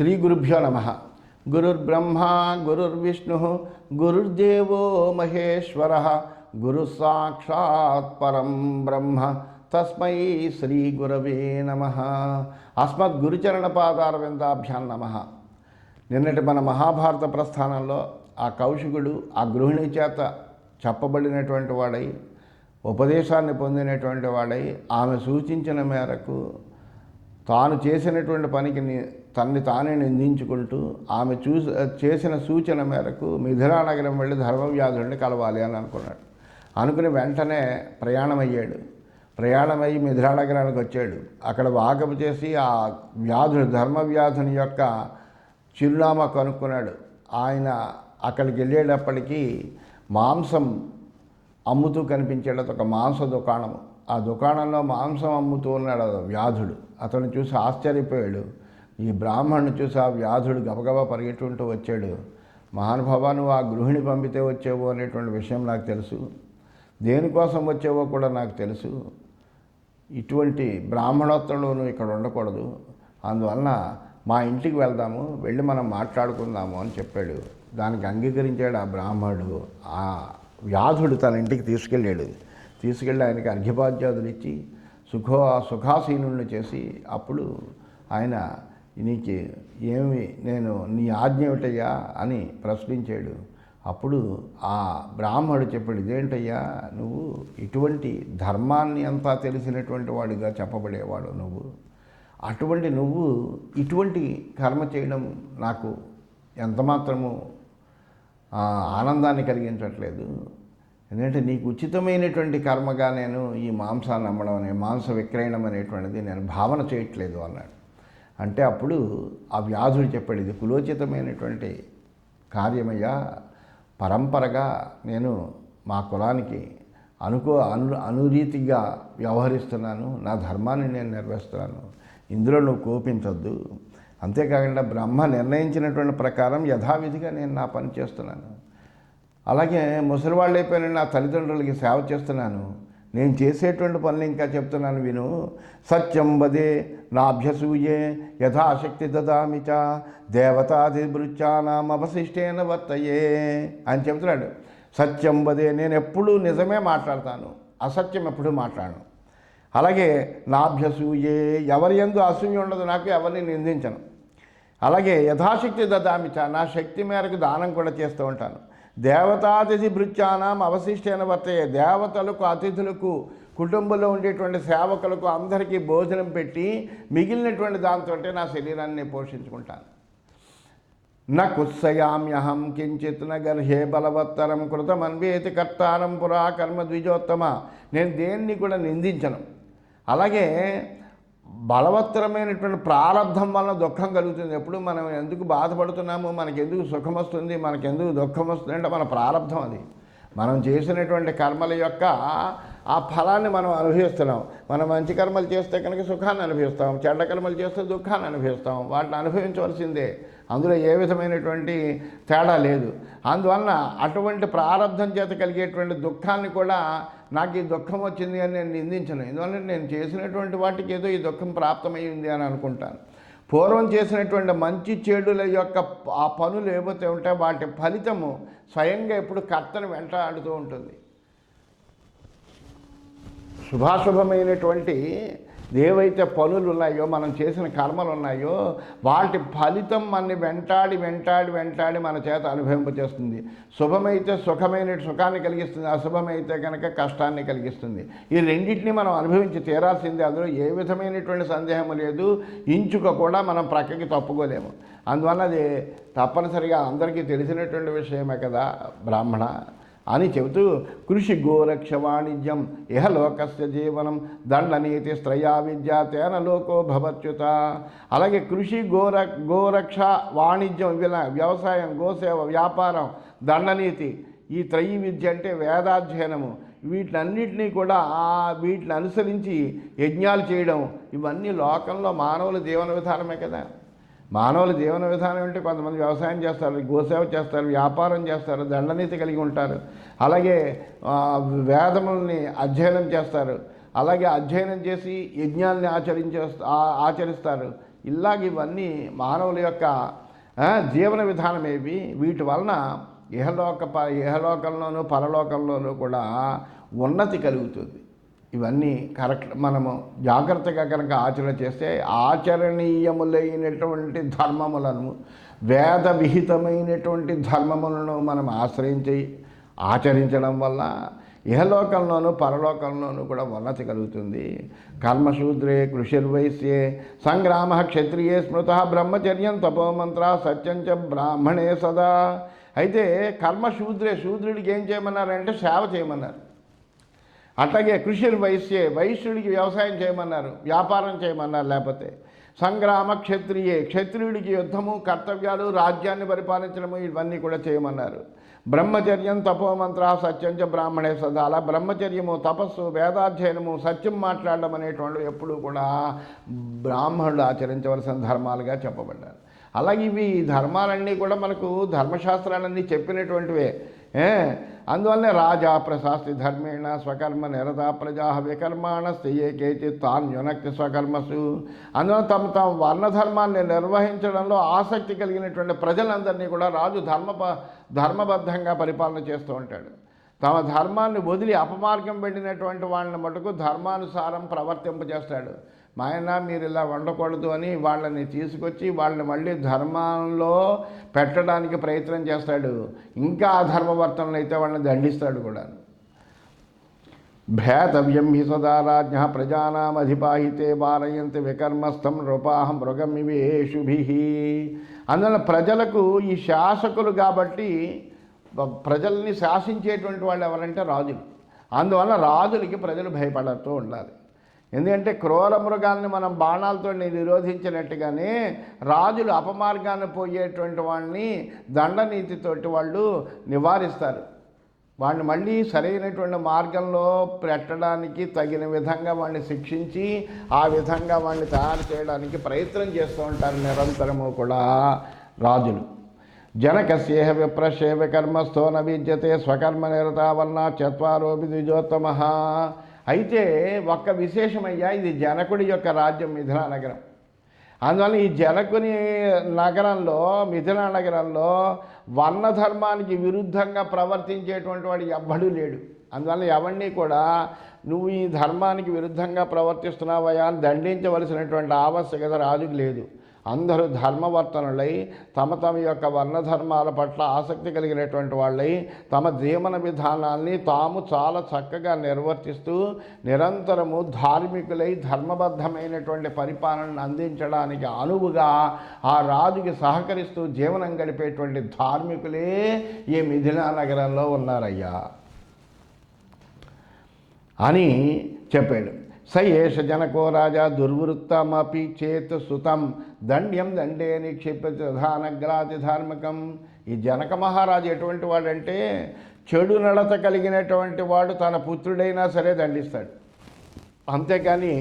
శ్రీ గురుభ్యో నమ. గురుర్బ్రహ్మ గురుర్విష్ణు గురుర్దేవో మహేశ్వర. గురు సాక్షాత్ పరం బ్రహ్మ. తస్మై శ్రీ గురవే నమ. అస్మద్ గురుచరణ పాదార విందాభ్యాన్ నమ. నిన్నటి మన మహాభారత ప్రస్థానంలో ఆ కౌశికుడు ఆ గృహిణి చేత చెప్పబడినటువంటి వాడై ఉపదేశాన్ని పొందినటువంటి వాడై ఆమె సూచించిన మేరకు తాను చేసినటువంటి పనికి తన్ని తానే నిందించుకుంటూ ఆమె చూసి చేసిన సూచన మేరకు మిథిలానగరం వెళ్ళి ధర్మవ్యాధుడిని కలవాలి అని అనుకున్నాడు. అనుకుని వెంటనే ప్రయాణమయ్యాడు. ప్రయాణమై మిథిలానగరానికి వచ్చాడు. అక్కడ వాకపు చేసి ఆ వ్యాధుడు ధర్మవ్యాధుని యొక్క చిరునామా కనుక్కున్నాడు. ఆయన అక్కడికి వెళ్ళేటప్పటికీ మాంసం అమ్ముతూ కనిపించాడు. ఒక మాంస దుకాణం ఆ దుకాణంలో మాంసం అమ్ముతూ ఉన్నాడు వ్యాధుడు. అతను చూసి ఆశ్చర్యపోయాడు. ఈ బ్రాహ్మణ్ణి చూసి ఆ వ్యాధుడు గబగబా పరిగెట్టుకుంటూ వచ్చాడు. మహానుభావా నువ్వు ఆ గృహిణి పంపితే వచ్చేవో అనేటువంటి విషయం నాకు తెలుసు. దేనికోసం వచ్చేవో కూడా నాకు తెలుసు. ఇటువంటి బ్రాహ్మణోత్తరులు ఇక్కడ ఉండకూడదు. అందువలన మా ఇంటికి వెళ్దాము వెళ్ళి మనం మాట్లాడుకుందాము అని చెప్పాడు. దానికి అంగీకరించాడు ఆ బ్రాహ్మణుడు. ఆ వ్యాధుడు తన ఇంటికి తీసుకెళ్ళాడు. తీసుకెళ్ళి ఆయనకి అర్ఘ్యపాద్యాదులు ఇచ్చి సుఖో సుఖాసీనులను చేసి అప్పుడు ఆయన నీకు ఏమి నేను నీ ఆజ్ఞ ఏమిటయ్యా అని ప్రశ్నించాడు. అప్పుడు ఆ బ్రాహ్మడు చెప్పాడు ఇదేంటయ్యా నువ్వు ఇటువంటి ధర్మాన్ని అంతా తెలిసినటువంటి వాడిగా చెప్పబడేవాడు నువ్వు. అటువంటి నువ్వు ఇటువంటి కర్మ చేయడం నాకు ఎంతమాత్రము ఆనందాన్ని కలిగించట్లేదు. ఎందుకంటే నీకు ఉచితమైనటువంటి కర్మగా నేను ఈ మాంసాన్ని అమ్మడం అనే మాంస విక్రయణం అనేటువంటిది నేను భావన చేయట్లేదు అన్నాడు. అంటే అప్పుడు ఆ వ్యాధుడు చెప్పాడు ఇది కులోచితమైనటువంటి కార్యమయ్యా. పరంపరగా నేను మా కులానికి అనుకో అను అనురీతిగా వ్యవహరిస్తున్నాను. నా ధర్మాన్ని నేను నెరవేరుస్తున్నాను. ఇందులో నువ్వు కోపించొద్దు. అంతేకాకుండా బ్రహ్మ నిర్ణయించినటువంటి ప్రకారం యథావిధిగా నేను నా పని చేస్తున్నాను. అలాగే ముసలివాళ్ళు అయిపోయిన నా తల్లిదండ్రులకి సేవ చేస్తున్నాను. నేను చేసేటువంటి పనులు ఇంకా చెప్తున్నాను విను. సత్యం వదే నాభ్యసూయే యథాశక్తి దదామి చ అవశిష్టేన వర్తయే అని చెబుతున్నాడు. సత్యం వదే నేను ఎప్పుడూ నిజమే మాట్లాడతాను అసత్యం ఎప్పుడూ మాట్లాడను. అలాగే నాభ్యసూయే ఎవరి ఎందు అసూయ ఉండదు నాకు ఎవరిని నిందించను. అలాగే యథాశక్తి దదామిచ నా శక్తి మేరకు దానం కూడా చేస్తూ ఉంటాను. దేవతాతిథి భృత్యానం అవశిష్టైన వర్తయ్యే దేవతలకు అతిథులకు కుటుంబంలో ఉండేటువంటి సేవకులకు అందరికీ భోజనం పెట్టి మిగిలినటువంటి దాంతో నా శరీరాన్ని పోషించుకుంటాను. న కుత్సయామ్యహం కించిత్ న గర్హే బలవత్తరం కృతమన్వేతి కర్తారం పురా కర్మ ద్విజోత్తమ. నేను దేన్ని కూడా నిందించను. అలాగే బలవత్తరమైనటువంటి ప్రారంధం వలన దుఃఖం కలుగుతుంది. ఎప్పుడు మనం ఎందుకు బాధపడుతున్నాము మనకి ఎందుకు సుఖం వస్తుంది మనకెందుకు దుఃఖం వస్తుంది అంటే మన ప్రారంధం అది. మనం చేసినటువంటి కర్మల యొక్క ఆ ఫలాన్ని మనం అనుభవిస్తున్నాం. మనం మంచి కర్మలు చేస్తే కనుక సుఖాన్ని అనుభవిస్తాం. చెడ్డ కర్మలు చేస్తే దుఃఖాన్ని అనుభవిస్తాం. వాటిని అనుభవించవలసిందే. అందులో ఏ విధమైనటువంటి తేడా లేదు. అందువలన అటువంటి ప్రారంధం చేత కలిగేటువంటి దుఃఖాన్ని కూడా నాకు ఈ దుఃఖం వచ్చింది అని నేను నిందించను. ఎందువల్ల నేను చేసినటువంటి వాటికి ఏదో ఈ దుఃఖం ప్రాప్తమై ఉంది అని అనుకుంటాను. పూర్వం చేసినటువంటి మంచి చెడుల యొక్క ఆ పనులు ఏవైతే ఉంటాయో వాటి ఫలితము స్వయంగా ఎప్పుడు కర్తను వెంటాడుతూ ఉంటుంది. శుభాశుభమైనటువంటి ఏవైతే పనులు ఉన్నాయో మనం చేసిన కర్మలు ఉన్నాయో వాటి ఫలితం మనని వెంటాడి వెంటాడి వెంటాడి మన చేత అనుభవింపచేస్తుంది. శుభమైతే సుఖమైన సుఖాన్ని కలిగిస్తుంది అశుభమైతే కనుక కష్టాన్ని కలిగిస్తుంది. ఈ రెండింటిని మనం అనుభవించి తీరాల్సిందే. అందులో ఏ విధమైనటువంటి సందేహం లేదు. ఇంచుక కూడా మనం ప్రక్కకి తప్పుకోలేము. అందువల్ల అది తప్పనిసరిగా అందరికీ తెలిసినటువంటి విషయమే కదా బ్రాహ్మణ. అని చెబుతూ కృషి గోరక్ష వాణిజ్యం ఇహలోకస్య జీవనం దండనీతి స్త్రయా విద్య తేన లోకో భవత్యుత. అలాగే కృషి గోర గోరక్ష వాణిజ్యం ఇవి వ్యవసాయం గోసేవ వ్యాపారం దండనీతి ఈ త్రయీ విద్య అంటే వేదాధ్యయనము. వీటినన్నింటినీ కూడా ఆ వీటిని అనుసరించి యజ్ఞాలు చేయడం ఇవన్నీ లోకంలో మానవుల జీవన విధానమే కదా. మానవుల జీవన విధానం అంటే కొంతమంది వ్యవసాయం చేస్తారు గోసేవ చేస్తారు వ్యాపారం చేస్తారు దండనీతి కలిగి ఉంటారు. అలాగే వేదముల్ని అధ్యయనం చేస్తారు. అలాగే అధ్యయనం చేసి యజ్ఞాల్ని ఆచరించే ఆచరిస్తారు. ఇలాగ ఇవన్నీ మానవుల యొక్క జీవన విధానం ఏవి? వీటి వలన ఇహలోక ప ఇహలోకంలోనూ పరలోకంలోనూ కూడా ఉన్నతి కలుగుతుంది. ఇవన్నీ కరెక్ట్ మనము జాగ్రత్తగా కనుక ఆచరణ చేస్తే ఆచరణీయములైనటువంటి ధర్మములను వేద విహితమైనటువంటి ధర్మములను మనం ఆశ్రయించి ఆచరించడం వల్ల ఇహలోకంలోనూ పరలోకంలోనూ కూడా ఉన్నతి కలుగుతుంది. కర్మశూద్రే కృషిర్వైశ్యే సంగ్రామ క్షత్రియే స్మృత బ్రహ్మచర్యం తపోమంత్ర సత్యంచ బ్రాహ్మణే సదా. అయితే కర్మశూద్రే శూద్రుడికి ఏం చేయమన్నారంటే సేవ చేయమన్నారు. అట్లాగే కృషిని వైశ్యే వైశ్యుడికి వ్యవసాయం చేయమన్నారు వ్యాపారం చేయమన్నారు లేకపోతే. సంగ్రామ క్షత్రియే క్షత్రియుడికి యుద్ధము కర్తవ్యాలు రాజ్యాన్ని పరిపాలించడము ఇవన్నీ కూడా చేయమన్నారు. బ్రహ్మచర్యం తపోమంత్ర సత్యం చ బ్రాహ్మణే సదా అలా బ్రహ్మచర్యము తపస్సు వేదాధ్యయనము సత్యం మాట్లాడడం అనేటువంటి ఎప్పుడూ కూడా బ్రాహ్మణులు ఆచరించవలసిన ధర్మాలుగా చెప్పబడ్డారు. అలాగే ఇవి ఈ ధర్మాలన్నీ కూడా మనకు ధర్మశాస్త్రాలన్నీ చెప్పినటువంటివే. అందువల్లనే రాజా ప్రశాస్తి ధర్మేణ స్వకర్మ నిరత ప్రజా వికర్మాణ స్థియే కేచిత్ తాన్ యునక్తి స్వకర్మసు. అందువల్ల తమ తమ వర్ణధర్మాన్ని నిర్వహించడంలో ఆసక్తి కలిగినటువంటి ప్రజలందరినీ కూడా రాజు ధర్మ ధర్మబద్ధంగా పరిపాలన చేస్తూ ఉంటాడు. తమ ధర్మాన్ని వదిలి అపమార్గం పెట్టినటువంటి వాళ్ళని మటుకు ధర్మానుసారం ప్రవర్తింపజేస్తాడు. మాయన మీరు ఇలా వండకూడదు అని వాళ్ళని తీసుకొచ్చి వాళ్ళని మళ్ళీ ధర్మంలో పెట్టడానికి ప్రయత్నం చేస్తాడు. ఇంకా అధర్మవర్తనలు అయితే వాళ్ళని దండిస్తాడు కూడా భేతవ్యం హి సదా రాజ్ఞ ప్రజానామధిపాహితే వారయంతి వికర్మస్థం మృగం ఇవేషుభిహి అందువల్ల ప్రజలకు ఈ శాసకులు కాబట్టి ప్రజల్ని శాసించేటువంటి వాళ్ళు ఎవరంటే రాజులు. అందువల్ల రాజులకి ప్రజలు భయపడుతూ ఉండాలి. ఎందుకంటే క్రూర మృగాల్ని మనం బాణాలతో నిరోధించినట్టుగానే రాజులు అపమార్గాన్ని పోయేటువంటి వాళ్ళని దండనీతితోటి వాళ్ళు నివారిస్తారు. వాడిని మళ్ళీ సరైనటువంటి మార్గంలో పెట్టడానికి తగిన విధంగా వాడిని శిక్షించి ఆ విధంగా వాడిని తయారు చేయడానికి ప్రయత్నం చేస్తూ ఉంటారు నిరంతరము కూడా రాజులు. జనకస్యేహ విప్రశేవ కర్మస్థో న విద్యతే స్వకర్మ నిరత వలన చత్వారోపి ద్విజోత్తమ అయితే ఒక్క విశేషమయ్యా ఇది జనకుడి యొక్క రాజ్యం మిథిలా నగరం. అందువల్ల ఈ జనకుని నగరంలో మిథిలా నగరంలో వర్ణధర్మానికి విరుద్ధంగా ప్రవర్తించేటువంటి వాడు ఎవ్వడూ లేడు. అందువల్ల ఎవరిని కూడా నువ్వు ఈ ధర్మానికి విరుద్ధంగా ప్రవర్తిస్తున్నావయ్యా అని దండించవలసినటువంటి ఆవశ్యకత రాజుకు లేదు. అందరూ ధర్మవర్తనులై తమ తమ యొక్క వర్ణధర్మాల పట్ల ఆసక్తి కలిగినటువంటి వాళ్ళై తమ జీవన విధానాన్ని తాము చాలా చక్కగా నిర్వర్తిస్తూ నిరంతరము ధార్మికులై ధర్మబద్ధమైనటువంటి పరిపాలనను అందించడానికి అనువుగా ఆ రాజుకి సహకరిస్తూ జీవనం గడిపేటువంటి ధార్మికులే ఈ మిథిలా నగరంలో ఉన్నారయ్యా. అని చెప్పాడు. స ఏష జనకో రాజా దుర్వృత్తమపి చేత్ సుతం. దండ్యం దండే నిక్షిప్యధానగ్రాతి ధార్మికం. ఈ జనక మహారాజు ఎటువంటి వాడంటే చెడు నడత కలిగినటువంటి వాడు తన పుత్రుడైనా సరే దండిస్తాడు. అంతేకాని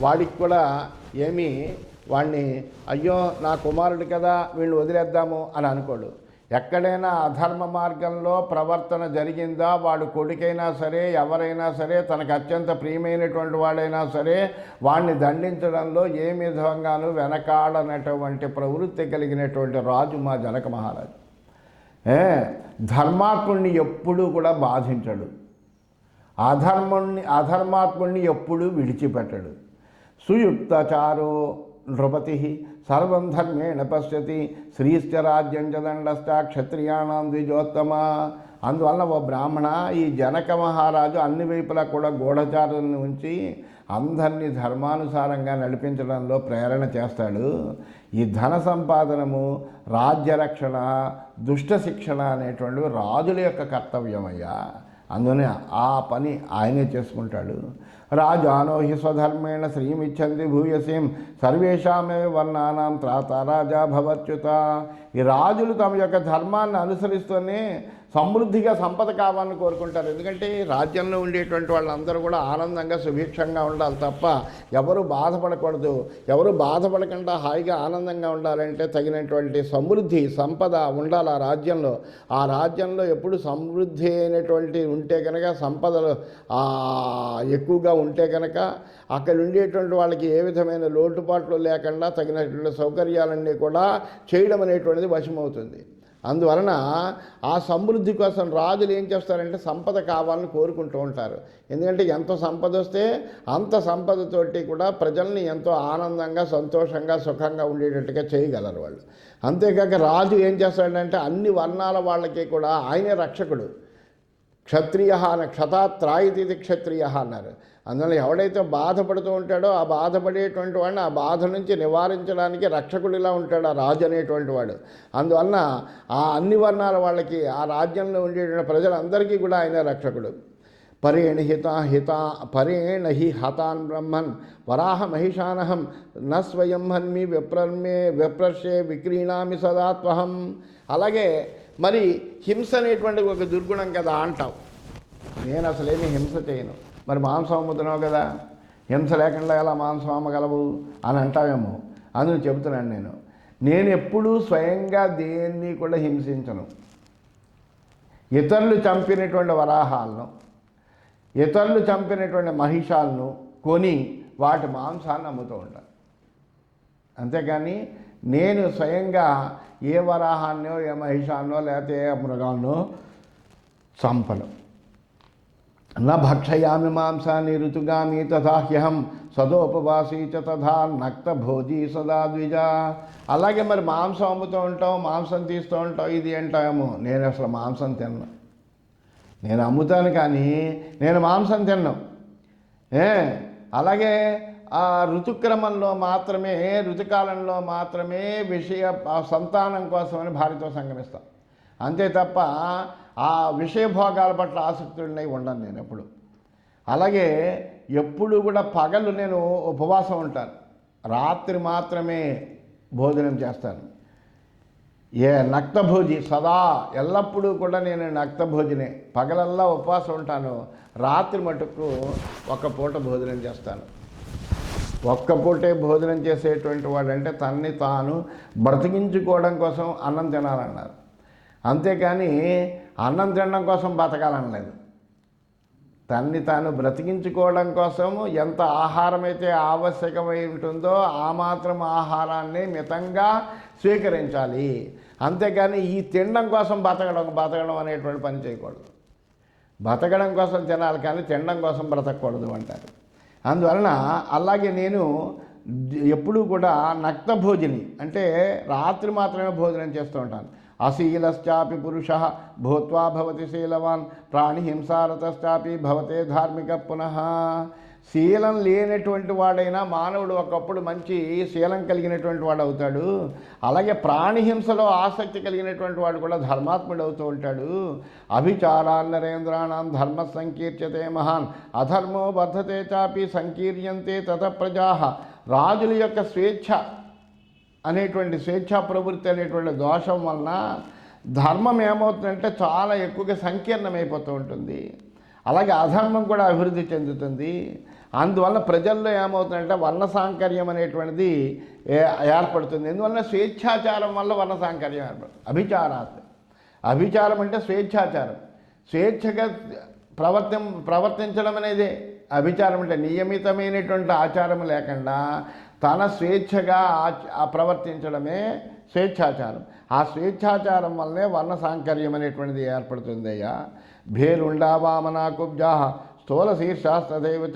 వాడికి కూడా ఏమీ వాడిని అయ్యో నా కుమారుడు కదా వీళ్ళు వదిలేద్దాము అని అనుకోడు. ఎక్కడైనా అధర్మ మార్గంలో ప్రవర్తన జరిగిందా వాడు కొడుకైనా సరే ఎవరైనా సరే తనకు అత్యంత ప్రియమైనటువంటి వాడైనా సరే వాడిని దండించడంలో ఏ విధంగానూ వెనకాడనటువంటి ప్రవృత్తి కలిగినటువంటి రాజు మా జనక మహారాజు. ఏ ధర్మాత్ముడిని ఎప్పుడూ కూడా బాధించడు. అధర్ముణ్ణి అధర్మాత్ముణ్ణి ఎప్పుడూ విడిచిపెట్టడు. సుయుక్తచారో నృపతి సర్వం ధర్మేణ పశ్యతి శ్రీశ్చ రాజ్యం చ దండశ్చ క్షత్రియాణం ద్విజోత్తమ. అందువలన ఓ బ్రాహ్మణ ఈ జనక మహారాజు అన్ని వైపులా కూడా గూఢచారులను ఉంచి అందరినీ ధర్మానుసారంగా నడిపించడంలో ప్రేరణ చేస్తాడు. ఈ ధన సంపాదనము రాజ్యరక్షణ దుష్ట శిక్షణ అనేటువంటివి రాజుల యొక్క కర్తవ్యమయ్యా. అందుకని ఆ పని ఆయనే చేసుకుంటాడు. రాజానో హి స్వధర్మేణ శ్రీమిచ్చంది భూయసీం. సర్వేషామే వర్ణానాం త్రాత రాజా భవత్యుత. ఈ రాజులు తమ యొక్క ధర్మాన్ని అనుసరిస్తూనే సమృద్ధిగా సంపద కావాలని కోరుకుంటారు. ఎందుకంటే రాజ్యంలో ఉండేటువంటి వాళ్ళందరూ కూడా ఆనందంగా సుభిక్షంగా ఉండాలి తప్ప ఎవరు బాధపడకూడదు. ఎవరు బాధపడకుండా హాయిగా ఆనందంగా ఉండాలంటే తగినటువంటి సమృద్ధి సంపద ఉండాలి ఆ రాజ్యంలో. ఆ రాజ్యంలో ఎప్పుడు సమృద్ధి అయినటువంటి ఉంటే కనుక సంపదలు ఎక్కువగా ఉంటే కనుక అక్కడ ఉండేటువంటి వాళ్ళకి ఏ విధమైన లోటుపాట్లు లేకుండా తగినటువంటి సౌకర్యాలన్నీ కూడా చేయడం అనేటువంటిది వశమవుతుంది. అందువలన ఆ సమృద్ధి కోసం రాజులు ఏం చేస్తారంటే సంపద కావాలని కోరుకుంటూ ఉంటారు. ఎందుకంటే ఎంత సంపద వస్తే అంత సంపదతోటి కూడా ప్రజల్ని ఎంతో ఆనందంగా సంతోషంగా సుఖంగా ఉండేటట్టుగా చేయగలరు వాళ్ళు. అంతేకాక రాజు ఏం చేస్తాడంటే అన్ని వర్ణాల వాళ్ళకి కూడా ఆయనే రక్షకుడు. క్షత్రియ అన్న క్షతాత్రాయితీతి క్షత్రియ అన్నారు. అందువల్ల ఎవడైతే బాధపడుతూ ఉంటాడో ఆ బాధపడేటువంటి వాడిని ఆ బాధ నుంచి నివారించడానికి రక్షకుడిలా ఉంటాడు ఆ రాజు అనేటువంటి వాడు. అందువలన ఆ అన్ని వర్ణాల వాళ్ళకి ఆ రాజ్యంలో ఉండేటువంటి ప్రజలందరికీ కూడా ఆయన రక్షకుడు. పరేణ హిత హిత పరేణ హి హతాన్ బ్రహ్మన్ వరాహ మహిషానహం న స్వయం హన్మి విప్రమే విప్రర్షే విక్రీణామి సదాత్వహం అలాగే మరి హింస అనేటువంటి ఒక దుర్గుణం కదా అంటావు. నేను అసలేమి హింస చేయను. మరి మాంసం అమ్ముతున్నావు కదా? హింస లేకుండా ఎలా మాంసం అమ్మగలవు? అని అంటావేమో. అందుకు చెబుతున్నాను నేను. నేను ఎప్పుడూ స్వయంగా దేన్ని కూడా హింసించను. ఇతరులు చంపినటువంటి వరాహాలను ఇతరులు చంపినటువంటి మహిషాలను కొని వాటి మాంసాన్ని అమ్ముతూ ఉంటాను. అంతేకాని నేను స్వయంగా ఏ వరాహాన్నో ఏ మహిషాన్నో లేకపోతే ఏ మృగాన్నో చంపను. న భక్షయామి మాంసాన్ని ఋతుగామి తథాహ్యహం సదోపవాసీ చ తథా నక్త భోజి సదా ద్విజ అలాగే మరి మాంసం అమ్ముతూ ఉంటాం మాంసం తీస్తూ ఉంటాం ఇది అంటాము నేను అసలు మాంసం తిన్నాను నేను అమ్ముతాను కానీ నేను మాంసం తిన్నాం. ఏ? అలాగే ఆ ఋతుక్రమంలో మాత్రమే ఋతుకాలంలో మాత్రమే విషయ సంతానం కోసమని భార్యతో సంగమిస్తాం. అంతే తప్ప ఆ విషయ భోగాల పట్ల ఆసక్తుడినై ఉండను నేను ఎప్పుడు. అలాగే ఎప్పుడు కూడా పగలు నేను ఉపవాసం ఉంటాను. రాత్రి మాత్రమే భోజనం చేస్తాను. ఏ నక్తభోజి సదా ఎల్లప్పుడూ కూడా నేను నక్తభోజినే. పగలల్లా ఉపవాసం ఉంటాను. రాత్రి మటుకు ఒక్క పూట భోజనం చేస్తాను. ఒక్క పూటే భోజనం చేసేటువంటి వాడంటే తన్ని తాను బ్రతికించుకోవడం కోసం అన్నం తినాలన్నారు. అంతేకాని అన్నం తినడం కోసం బతకాలనలేదు తన్ని తాను బ్రతికించుకోవడం కోసము ఎంత ఆహారం అయితే ఆవశ్యకమై ఉంటుందో ఆ మాత్రం ఆహారాన్ని మితంగా స్వీకరించాలి. అంతేకాని ఈ తినడం కోసం బతకడం బతకడం అనేటువంటి పని చేయకూడదు. బతకడం కోసం తినాలి కానీ తినడం కోసం బ్రతకూడదు అంటారు. అందువలన అలాగే నేను ఎప్పుడూ కూడా నక్త భోజని అంటే రాత్రి మాత్రమే భోజనం చేస్తూ ఉంటాను. అశీలశ్చాపి పురుష భూత్వా భవతి శీలవాన్ ప్రాణిహింసారతశ్చాపి భవతే ధార్మిక పునః. శీలం లేనటువంటి వాడైనా మానవుడు ఒకప్పుడు మంచి శీలం కలిగినటువంటి వాడు అవుతాడు. అలాగే ప్రాణిహింసలో ఆసక్తి కలిగినటువంటి వాడు కూడా ధర్మాత్ముడు అవుతూ ఉంటాడు. అభిచారాన్ నరేంద్రాణం ధర్మ సంకీర్చతే మహాన్ అధర్మో వర్ధతే చాపి సంకీర్యంతే తత ప్రజా. రాజుల యొక్క స్వేచ్ఛ అనేటువంటి స్వేచ్ఛా ప్రవృత్తి అనేటువంటి దోషం వలన ధర్మం ఏమవుతుందంటే చాలా ఎక్కువగా సంకీర్ణమైపోతూ ఉంటుంది. అలాగే అధర్మం కూడా అభివృద్ధి చెందుతుంది. అందువల్ల ప్రజల్లో ఏమవుతుందంటే వర్ణ సాంకర్యం అనేటువంటిది ఏ- ఏర్పడుతుంది. ఎందువల్ల స్వేచ్ఛాచారం వల్ల వర్ణ సాంకర్యం ఏర్పడుతుంది అభిచారాత్. అభిచారం అంటే స్వేచ్ఛాచారం. స్వేచ్ఛగా ప్రవర్తి ప్రవర్తించడం అనేది. అభిచారం అంటే నియమితమైనటువంటి ఆచారం లేకుండా తన స్వేచ్ఛగా ప్రవర్తించడమే స్వేచ్ఛాచారం. ఆ స్వేచ్ఛాచారం వల్లే వర్ణ సాంకర్యం అనేటువంటిది ఏర్పడుతుంది అయ్యా భేలుండావామనా కుబ్జా స్థూల శీర్షాస్తదైవ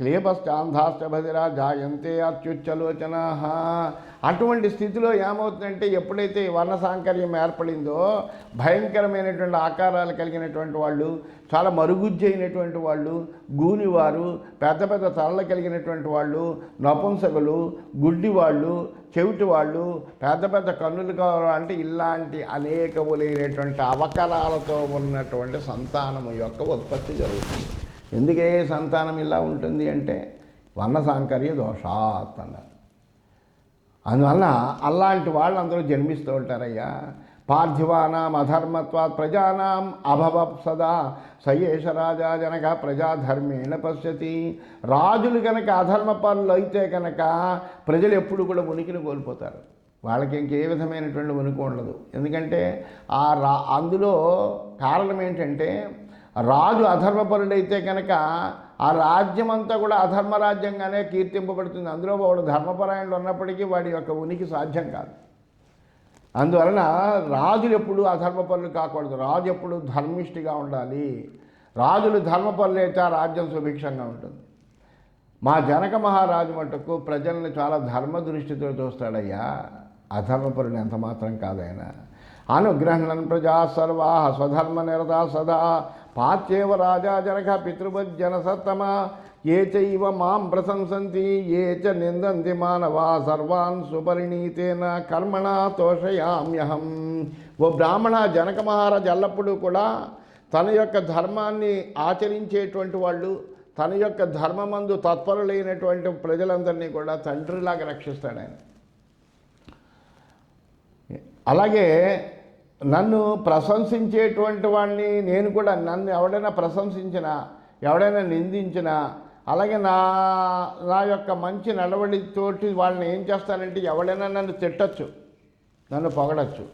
చ భదిరా జాయంతే అత్యుచ్చలోచనా. అటువంటి స్థితిలో ఏమవుతుందంటే ఎప్పుడైతే వర్ణ సాంకర్యం ఏర్పడిందో భయంకరమైనటువంటి ఆకారాలు కలిగినటువంటి వాళ్ళు చాలా మరుగుజ్జైనటువంటి వాళ్ళు గూనివారు పెద్ద పెద్ద తలలు కలిగినటువంటి వాళ్ళు నపుంసకులు గుడ్డి వాళ్ళు చెవిటి వాళ్ళు పెద్ద పెద్ద కన్నులు కావాలి అంటే ఇలాంటి అనేకములైనటువంటి అవకరాలతో ఉన్నటువంటి సంతానము యొక్క ఉత్పత్తి జరుగుతుంది. ఎందుకే సంతానం ఇలా ఉంటుంది అంటే వర్ణ సాంకర్య దోషాత్ అన్నారు. అందువల్ల అలాంటి వాళ్ళు అందరూ జన్మిస్తూ ఉంటారయ్యా. పార్థివానాం అధర్మత్వాత్ ప్రజానాం అభవ సదా సయేష రాజా జనక ప్రజాధర్మేణ పశ్యతి. రాజులు కనుక అధర్మ పనులు అయితే కనుక ప్రజలు ఎప్పుడు కూడా ఉనికిని కోల్పోతారు. వాళ్ళకి ఇంకే విధమైనటువంటి ఉనికి ఉండదు. ఎందుకంటే ఆ రా అందులో కారణం ఏంటంటే రాజు అధర్మపరుడైతే కనుక ఆ రాజ్యం అంతా కూడా అధర్మ రాజ్యంగానే కీర్తింపబడుతుంది. అందులో వాడు ధర్మపరాయణుడు ఉన్నప్పటికీ వాడి యొక్క ఉనికి సాధ్యం కాదు. అందువలన రాజులు ఎప్పుడు అధర్మపరులు కాకూడదు. రాజు ఎప్పుడు ధర్మిష్టిగా ఉండాలి. రాజులు ధర్మపరులు అయితే ఆ రాజ్యం సుభిక్షంగా ఉంటుంది. మా జనక మహారాజు మటుకు ప్రజల్ని చాలా ధర్మ దృష్టితో చూస్తాడయ్యా. అధర్మపరుడు ఎంత మాత్రం కాదైనా అనుగ్రహణన్ ప్రజా సర్వా స్వధర్మ నిరతా సదా. పాచ్యేవ రాజా జనక పితృవజ్జనసత్తమ ఏ చైవ మాం ప్రశంసంతి ఏ చ నిందంతి మానవా సర్వాన్ సుపరిణీతేన కర్మణ తోషయామ్యహం. ఓ బ్రాహ్మణ జనక మహారాజ్ ఎల్లప్పుడూ కూడా తన యొక్క ధర్మాన్ని ఆచరించేటువంటి వాళ్ళు తన యొక్క ధర్మమందు తత్పరులైనటువంటి ప్రజలందరినీ కూడా తండ్రిలాగా రక్షిస్తాడు ఆయన. అలాగే నన్ను ప్రశంసించేటువంటి వాడిని నేను కూడా నన్ను ఎవడైనా ప్రశంసించినా ఎవడైనా నిందించినా అలాగే నా నా యొక్క మంచి నడవడితోటి వాళ్ళని ఏం చేస్తానంటే ఎవడైనా నన్ను తిట్టచ్చు నన్ను పొగడచ్చు.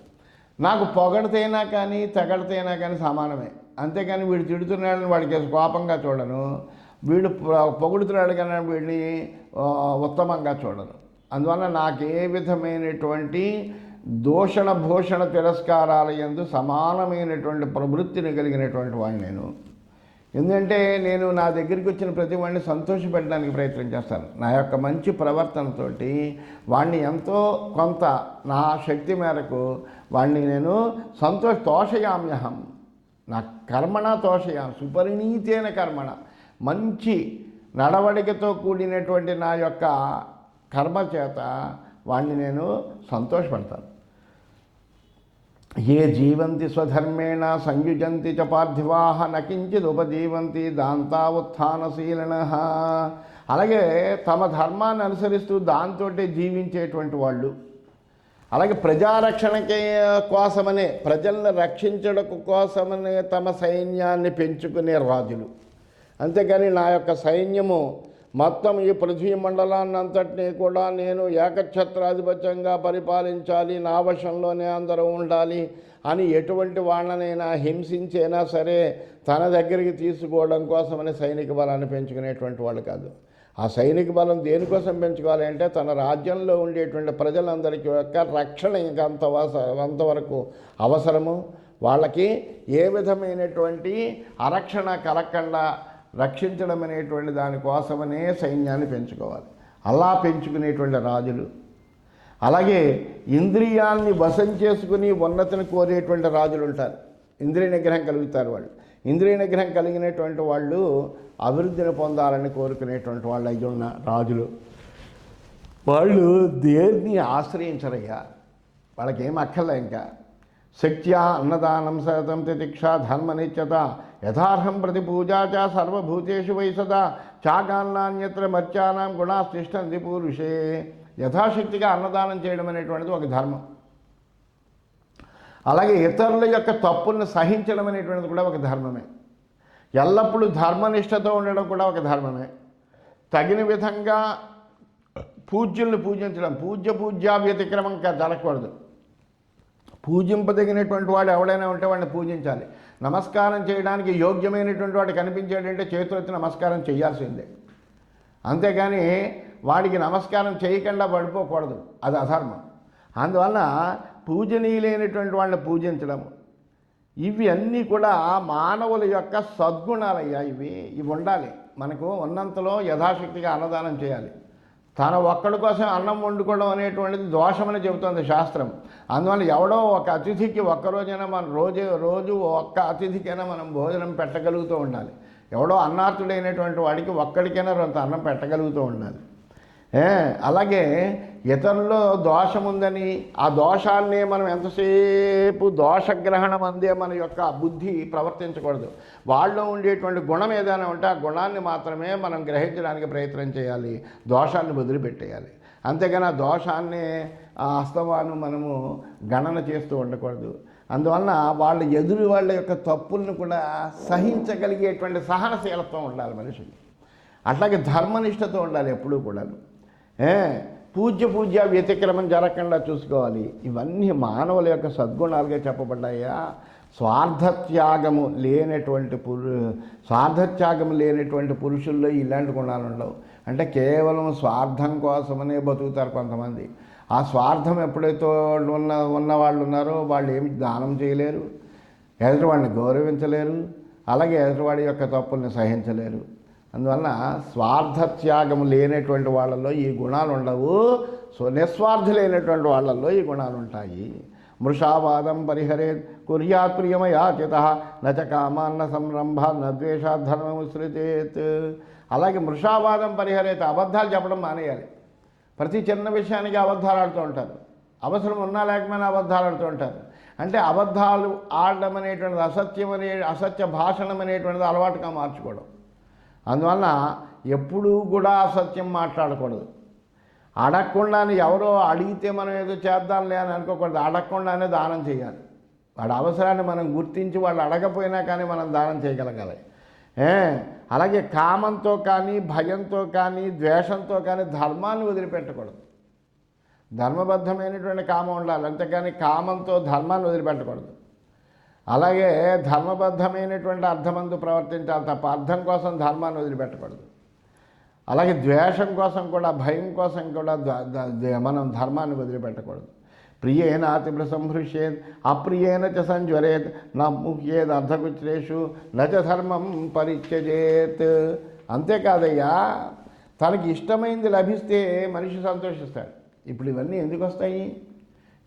నాకు పొగడితేనా కానీ తెగడితేనా కానీ సమానమే. అంతేకాని వీడు తిడుతున్నాడని వాడికి కోపంగా చూడను. వీడు పొగుడుతున్నాడు కానీ వీడిని ఉత్తమంగా చూడను. అందువల్ల నాకు ఏ విధమైనటువంటి దూషణ భూషణ తిరస్కారాల యందు సమానమైనటువంటి ప్రవృత్తిని కలిగినటువంటి వాడిని నేను. ఎందుకంటే నేను నా దగ్గరికి వచ్చిన ప్రతి వాడిని సంతోషపెట్టడానికి ప్రయత్నం చేస్తాను. నా యొక్క మంచి ప్రవర్తనతోటి వాడిని ఎంతో కొంత నా శక్తి మేరకు వాడిని నేను సంతోష తోషయామ్యహం. నా కర్మణ తోషయాం సుపరిణీతైన కర్మణ. మంచి నడవడికతో కూడినటువంటి నా యొక్క కర్మ చేత వాడిని నేను సంతోషపడతాను. ఏ జీవంతి స్వధర్మేణ సంయుజంతి చ పార్థివాహ నకించిద్ ఉపజీవంతి దాంతా ఉత్థానశీలన అలాగే తమ ధర్మాన్ని అనుసరిస్తూ దాంతో జీవించేటువంటి వాళ్ళు. అలాగే ప్రజారక్షణకే కోసమనే ప్రజలను రక్షించడం కోసమనే తమ సైన్యాన్ని పెంచుకునే రాజులు. అంతేకాని నా యొక్క సైన్యము మొత్తం ఈ పృథ్వీ మండలాన్ని అంతటినీ కూడా నేను ఏకఛత్రాధిపత్యంగా పరిపాలించాలి నా వశంలోనే అందరూ ఉండాలి అని ఎటువంటి వాళ్ళనైనా హింసించైనా సరే తన దగ్గరికి తీసుకోవడం కోసమని సైనిక బలాన్ని పెంచుకునేటువంటి వాళ్ళు కాదు. ఆ సైనిక బలం దేనికోసం పెంచుకోవాలి అంటే తన రాజ్యంలో ఉండేటువంటి ప్రజలందరికీ యొక్క రక్షణ ఇంకా అంత వస- అంతవరకు అవసరము. వాళ్ళకి ఏ విధమైనటువంటి అరక్షణ కలగకుండా రక్షించడం అనేటువంటి దానికోసమనే సైన్యాన్ని పెంచుకోవాలి. అలా పెంచుకునేటువంటి రాజులు. అలాగే ఇంద్రియాల్ని వశం చేసుకుని ఉన్నతిని కోరేటువంటి రాజులు ఉంటారు. ఇంద్రియ నిగ్రహం కలుగుతారు వాళ్ళు. ఇంద్రియ నిగ్రహం కలిగినటువంటి వాళ్ళు అభివృద్ధిని పొందాలని కోరుకునేటువంటి వాళ్ళు అయి ఉన్న రాజులు. వాళ్ళు దేన్ని ఆశ్రయించరయ్యా? వాళ్ళకేం అక్కర్లే ఇంకా. శక్త్యా అన్నదానం సతం తితిక్ష ధర్మనిత్యత యథార్హం ప్రతి పూజా చ సర్వభూతేషు వై సదా చాగాన్నాన్యత్ర మర్త్యానాం గుణాస్తిష్టంతి పూరుషే. యథాశక్తిగా అన్నదానం చేయడం అనేటువంటిది ఒక ధర్మం. అలాగే ఇతరుల యొక్క తప్పులను సహించడం అనేటువంటిది కూడా ఒక ధర్మమే. ఎల్లప్పుడూ ధర్మనిష్టతో ఉండడం కూడా ఒక ధర్మమే. తగిన విధంగా పూజ్యుల్ని పూజించడం పూజ్య పూజ్యా వ్యతిక్రమం జరగకూడదు. పూజింపదగినటువంటి వాడు ఎవడైనా ఉంటే వాడిని పూజించాలి. నమస్కారం చేయడానికి యోగ్యమైనటువంటి వాడు కనిపించాడంటే చేతులెత్తి నమస్కారం చేయాల్సిందే. అంతేగాని వాడికి నమస్కారం చేయకుండా పడిపోకూడదు. అది అధర్మం. అందువలన పూజనీయులైనటువంటి వాళ్ళని పూజించడం. ఇవి అన్నీ కూడా మానవుల యొక్క సద్గుణాలయ్యా ఇవి. ఇవి ఉండాలి. మనకు ఉన్నంతలో యథాశక్తిగా అన్నదానం చేయాలి. తన ఒక్కడి కోసం అన్నం వండుకోవడం అనేటువంటిది దోషమని చెబుతోంది శాస్త్రం. అందువల్ల ఎవడో ఒక అతిథికి ఒక్కరోజైనా మనం రోజు రోజు ఒక్క అతిథికైనా మనం భోజనం పెట్టగలుగుతూ ఉండాలి. ఎవడో అన్నార్థుడైనటువంటి వాడికి ఒక్కడికైనా కొంత అన్నం పెట్టగలుగుతూ ఉండాలి. అలాగే ఇతరుల్లో దోషం ఉందని ఆ దోషాన్ని మనం ఎంతసేపు దోషగ్రహణం అందే మన యొక్క బుద్ధి ప్రవర్తించకూడదు. వాళ్ళలో ఉండేటువంటి గుణం ఏదైనా ఉంటే ఆ గుణాన్ని మాత్రమే మనం గ్రహించడానికి ప్రయత్నం చేయాలి. దోషాన్ని వదిలిపెట్టేయాలి. అంతేగాని ఆ దోషాన్ని ఆ అస్తమాను మనము గణన చేస్తూ ఉండకూడదు. అందువలన వాళ్ళ ఎదురు వాళ్ళ యొక్క తప్పులను కూడా సహించగలిగేటువంటి సహనశీలత్వం ఉండాలి మనిషికి. అట్లాగే ధర్మనిష్టతో ఉండాలి ఎప్పుడూ కూడాను. ఏ? పూజ్య పూజ్య వ్యతిక్రమం జరగకుండా చూసుకోవాలి. ఇవన్నీ మానవుల యొక్క సద్గుణాలుగా చెప్పబడ్డాయా? స్వార్థత్యాగము లేనటువంటి పురు స్వార్థత్యాగం లేనటువంటి పురుషుల్లో ఇలాంటి గుణాలు ఉండవు. అంటే కేవలం స్వార్థం కోసమనే బతుకుతారు కొంతమంది. ఆ స్వార్థం ఎప్పుడైతే ఉన్న ఉన్న వాళ్ళు ఉన్నారో వాళ్ళు ఏమి దానం చేయలేరు ఎదుటివాడిని గౌరవించలేరు అలాగే ఎదుటివాడి యొక్క తప్పుల్ని సహించలేరు. అందువలన స్వార్థత్యాగం లేనటువంటి వాళ్ళల్లో ఈ గుణాలు ఉండవు. సో నిస్వార్థులైనటువంటి వాళ్ళల్లో ఈ గుణాలు ఉంటాయి. మృషావాదం పరిహరే కుర్యాత్ ప్రియమయాచిత నచ కామాన్న సంరంభ నద్వేషాత్ ధర్మముసృతేత్ అలాగే మృషావాదం పరిహరేత అబద్ధాలు చెప్పడం మానేయాలి. ప్రతి చిన్న విషయానికి అబద్ధాలు ఆడుతూ ఉంటారు. అవసరం ఉన్నా లేకపోయినా అబద్ధాలు ఆడుతూ ఉంటారు. అంటే అబద్ధాలు ఆడడం అనేటువంటిది అసత్యం అనే అసత్య భాషణం అనేటువంటిది అలవాటుగా మార్చుకోవడం. అందువలన ఎప్పుడూ కూడా అసత్యం మాట్లాడకూడదు. అడగకుండానే ఎవరో అడిగితే మనం ఏదో చేద్దాంలే అని అనుకోకూడదు. అడగకుండానే దానం చేయాలి. వాడి అవసరాన్ని మనం గుర్తించి వాళ్ళు అడగపోయినా కానీ మనం దానం చేయగలగాలి. అలాగే కామంతో కానీ భయంతో కానీ ద్వేషంతో కానీ ధర్మాన్ని వదిలిపెట్టకూడదు. ధర్మబద్ధమైనటువంటి కామం ఉండాలి. అంతేకాని కామంతో ధర్మాన్ని వదిలిపెట్టకూడదు. అలాగే ధర్మబద్ధమైనటువంటి అర్థమందు ప్రవర్తించాలి తప్ప అర్థం కోసం ధర్మాన్ని వదిలిపెట్టకూడదు. అలాగే ద్వేషం కోసం కూడా భయం కోసం కూడా మనం ధర్మాన్ని వదిలిపెట్టకూడదు. ప్రియేన అతిభ్ర సంహృష్యేద్ అప్రియేన చ సంజ్వరేత్ నా ముహ్యేద్ అర్ధకుచ్రేషు నచ ధర్మం పరిత్యజేత్. అంతేకాదయ్యా తనకి ఇష్టమైంది లభిస్తే మనిషి సంతోషిస్తాడు. ఇప్పుడు ఇవన్నీ ఎందుకు వస్తాయి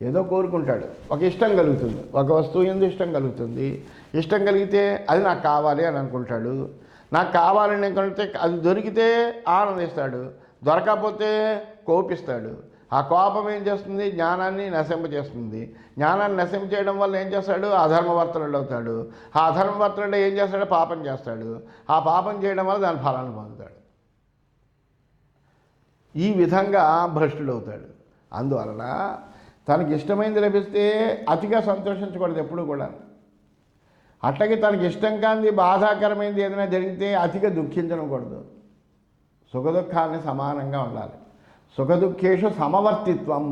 ఏదో కోరుకుంటాడు. ఒక ఇష్టం కలుగుతుంది. ఒక వస్తువు ఎందు ఇష్టం కలుగుతుంది. ఇష్టం కలిగితే అది నాకు కావాలి అని అనుకుంటాడు. నాకు కావాలని అనుకుంటే అది దొరికితే ఆనందిస్తాడు. దొరకకపోతే కోపిస్తాడు. ఆ కోపం ఏం చేస్తుంది? జ్ఞానాన్ని నశింపజేస్తుంది జ్ఞానాన్ని నశింపజేయడం వల్ల ఏం చేస్తాడు? అధర్మవర్తనుడు అవుతాడు. ఆ అధర్మవర్తనుడు ఏం చేస్తాడు? పాపం చేస్తాడు. ఆ పాపం చేయడం వల్ల దాని ఫలాన్ని పొందుతాడు. ఈ విధంగా భ్రష్టుడు అవుతాడు అందువలన తనకి ఇష్టమైంది లభిస్తే అతిగా సంతోషించకూడదు ఎప్పుడు కూడా. అట్లాగే తనకి ఇష్టం కానిది బాధాకరమైనది ఏదైనా జరిగితే అతిగా దుఃఖించకూడదు సుఖదుఖాలని సమానంగా ఉండాలి. సుఖదుఖేషు సమవర్తిత్వం.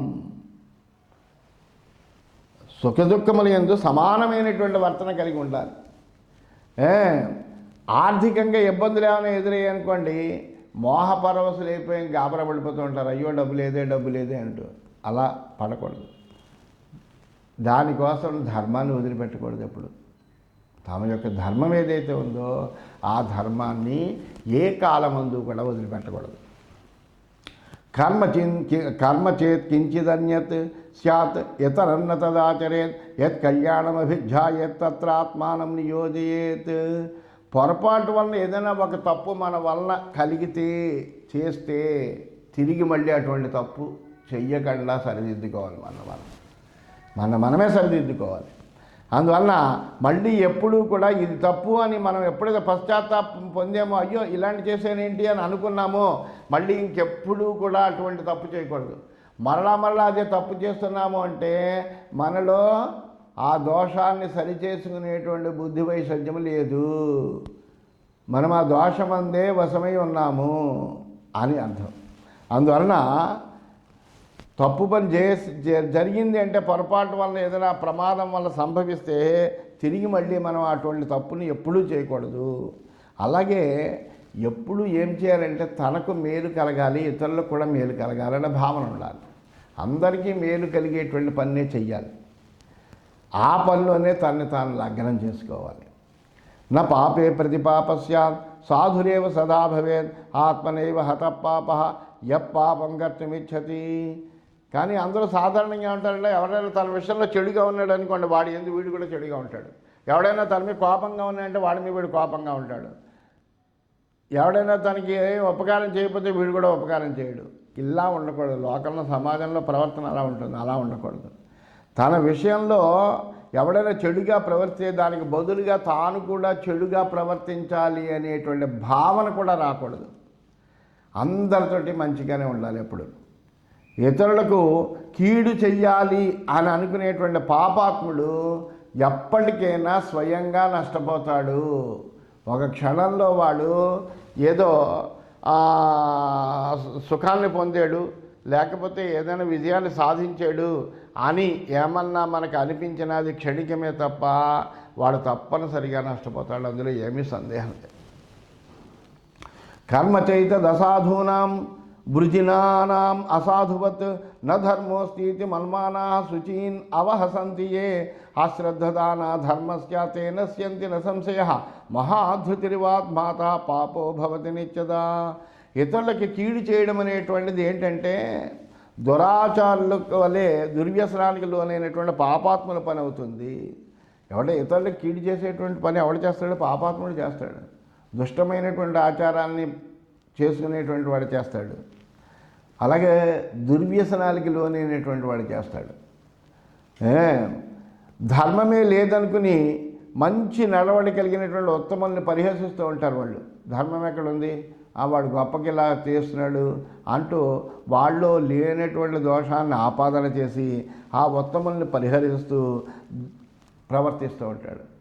సుఖదుఖములు ఎందు సమానమైనటువంటి వర్తన కలిగి ఉండాలి. ఆర్థికంగా ఇబ్బందులు ఏమైనా ఎదురయ్యాయి అనుకోండి మోహపరవశులు అయిపోయి గాబర పడిపోతూ ఉంటారు. అయ్యో డబ్బు లేదే డబ్బు లేదే అంటూ. అలా పడకూడదు. దానికోసం ధర్మాన్ని వదిలిపెట్టకూడదు ఎప్పుడు. తమ యొక్క ధర్మం ఏదైతే ఉందో ఆ ధర్మాన్ని ఏ కాలమందు కూడా వదిలిపెట్టకూడదు. కర్మ చిన్ కర్మ చేత్ కించిదన్యత్ సత్ ఇతరన్న తదాచరేత్ యత్ కళ్యాణమభిధ్యాయేత్ తత్ర ఆత్మానం నియోజయేత్. పొరపాటు వలన ఏదైనా ఒక తప్పు మన వలన కలిగితే చేస్తే తిరిగి మళ్ళీ అటువంటి తప్పు చెయ్యకుండా సరిదిద్దుకోవాలి మన మనం. మన మనమే సరిదిద్దుకోవాలి. అందువలన మళ్ళీ ఎప్పుడూ కూడా ఇది తప్పు అని మనం ఎప్పుడైతే పశ్చాత్తాపం పొందామో అయ్యో ఇలాంటి చేసేనేంటి అని అనుకున్నామో మళ్ళీ ఇంకెప్పుడూ కూడా అటువంటి తప్పు చేయకూడదు. మరలా మరలా అదే తప్పు చేస్తున్నాము అంటే మనలో ఆ దోషాన్ని సరిచేసుకునేటువంటి బుద్ధి వైషజ్యం లేదు. మనం ఆ దోషమందే వశమై ఉన్నాము అని అర్థం. అందువలన తప్పు పని చేసి జ- జరిగింది అంటే పొరపాటు వల్ల ఏదైనా ప్రమాదం వల్ల సంభవిస్తే తిరిగి మళ్ళీ మనం అటువంటి తప్పుని ఎప్పుడూ చేయకూడదు. అలాగే ఎప్పుడు ఏం చేయాలంటే తనకు మేలు కలగాలి ఇతరులకు కూడా మేలు కలగాలనే భావన ఉండాలి. అందరికీ మేలు కలిగేటువంటి పనినే చెయ్యాలి. ఆ పనిలోనే తనని తాను లగ్నం చేసుకోవాలి. నా పాపే ప్రతిపాపస్య సాధురేవ సదా భవేత్ ఆత్మనైవ హత పాప పాపం కర్తమిచ్చతి. కానీ అందరూ సాధారణంగా ఉంటారంటే ఎవరైనా తన విషయంలో చెడుగా ఉన్నాడు అనుకోండి వాడు ఎందుకు వీడు కూడా చెడుగా ఉంటాడు. ఎవడైనా తన మీద కోపంగా ఉన్నాయంటే వాడి మీద వీడు కోపంగా ఉంటాడు. ఎవడైనా తనకి ఏం ఉపకారం చేయకపోతే వీడు కూడా ఉపకారం చేయడు. ఇలా ఉండకూడదు. లోకంలో సమాజంలో ప్రవర్తన అలా ఉంటుంది. అలా ఉండకూడదు. తన విషయంలో ఎవడైనా చెడుగా ప్రవర్తించే దానికి బదులుగా తాను కూడా చెడుగా ప్రవర్తించాలి అనేటువంటి భావన కూడా రాకూడదు. అందరితోటి మంచిగానే ఉండాలి ఎప్పుడు. ఇతరులకు కీడు చెయ్యాలి అని అనుకునేటువంటి పాపాత్ముడు ఎప్పటికైనా స్వయంగా నష్టపోతాడు. ఒక క్షణంలో వాడు ఏదో సుఖాన్ని పొందాడు లేకపోతే ఏదైనా విజయాన్ని సాధించాడు అని ఏమన్నా మనకు అనిపించినది క్షణికమే తప్ప వాడు తప్పనిసరిగా నష్టపోతాడు. అందులో ఏమీ సందేహం లేదు. కర్మచైత దశాధూనాం వృజినానాం అసాధువత్ న మల్మానా మన్మానా శుచీన్ అవహసంతి ఏ అశ్రద్ధదానా ధర్మస్య తేన స్యంతి న సంశయ మహాధృతిరివాత్ మాత పాపో భవతి నిత్యదా. ఇతరులకి కీడు చేయడం అనేటువంటిది ఏంటంటే దురాచారులకు వలె దుర్వ్యసనానికి లోనైనటువంటి పాపాత్ముల పని అవుతుంది. ఎవడ ఇతరులకు కీడు చేసేటువంటి పని ఎవడు చేస్తాడు పాపాత్ముడు చేస్తాడు. దుష్టమైనటువంటి ఆచారాన్ని చేసుకునేటువంటి వాడు చేస్తాడు. అలాగే దుర్వ్యసనాలకి లోనైనటువంటి వాడు చేస్తాడు. ధర్మమే లేదనుకుని మంచి నడవడి కలిగినటువంటి ఉత్తముల్ని పరిహసిస్తూ ఉంటారు వాళ్ళు. ధర్మం ఎక్కడ ఉంది ఆ వాడు గొప్పకి ఇలా చేస్తున్నాడు అంటూ వాళ్ళు లేనటువంటి దోషాన్ని ఆపాదన చేసి ఆ ఉత్తముల్ని పరిహరిస్తూ ప్రవర్తిస్తూ ఉంటాడు.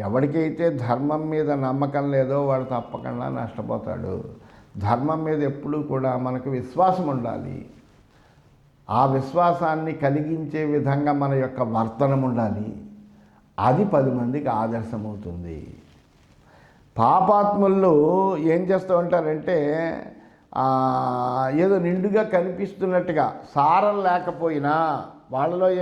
ఎవరికైతే ధర్మం మీద నమ్మకం లేదో వాడు తప్పకుండా నష్టపోతాడు. ధర్మం మీద ఎప్పుడూ కూడా మనకు విశ్వాసం ఉండాలి. ఆ విశ్వాసాన్ని కలిగించే విధంగా మన యొక్క వర్తనం ఉండాలి. అది పది మందికి ఆదర్శమవుతుంది. పాపాత్ములు ఏం చేస్తూ ఉంటారంటే ఏదో నిండుగా కనిపిస్తున్నట్టుగా సారం లేకపోయినా వాళ్ళలో ఏ